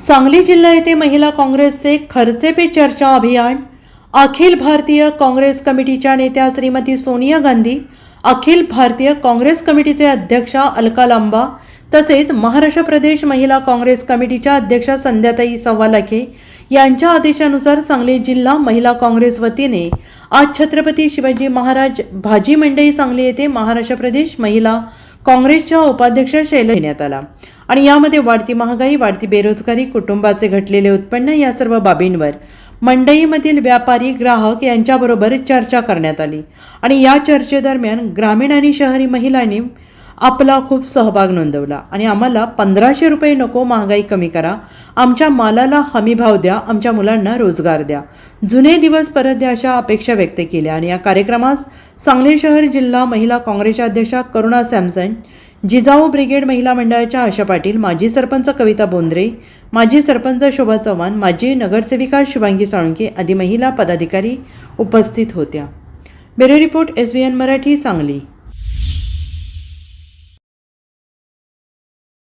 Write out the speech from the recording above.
सांगली जिल्हा येथे महिला काँग्रेसचे खर्चे पे चर्चा अभियान. अखिल भारतीय काँग्रेस कमिटीच्या नेत्या श्रीमती सोनिया गांधी अखिल भारतीय काँग्रेस कमिटीचे अध्यक्षा अलका लांबा तसेच महाराष्ट्र प्रदेश महिला काँग्रेस कमिटीच्या अध्यक्षा संध्याताई सव्वालाखे यांच्या आदेशानुसार सांगली जिल्हा महिला काँग्रेस वतीने आज छत्रपती शिवाजी महाराज भाजी मंडई सांगली येथे महाराष्ट्र प्रदेश महिला काँग्रेसच्या उपाध्यक्ष शैल घेण्यात आला. आणि यामध्ये वाढती महागाई वाढती बेरोजगारी कुटुंबाचे घटलेले उत्पन्न या सर्व बाबींवर मंडईमधील व्यापारी ग्राहक यांच्याबरोबर चर्चा करण्यात आली. आणि या चर्चेदरम्यान ग्रामीण आणि शहरी महिलांनी आपला खूप सहभाग नोंदवला. आणि आम्हाला पंधराशे रुपये नको महागाई कमी करा. आमच्या मालाला हमी भाव द्या. आमच्या मुलांना रोजगार द्या. जुने दिवस परत द्या अशा अपेक्षा व्यक्त केल्या. आणि या कार्यक्रमास सांगली शहर जिल्हा महिला काँग्रेसच्या अध्यक्षा करुणा सॅमसन जिजाऊ ब्रिगेड महिला मंडळाच्या आशा पाटील माजी सरपंच कविता बोंद्रे माजी सरपंच शोभा चव्हाण माजी नगरसेविका शुभांगी साळुंके आदी महिला पदाधिकारी उपस्थित होत्या. Bureau report S B N Marathi Sangli.